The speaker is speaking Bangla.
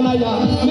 বানাইয়া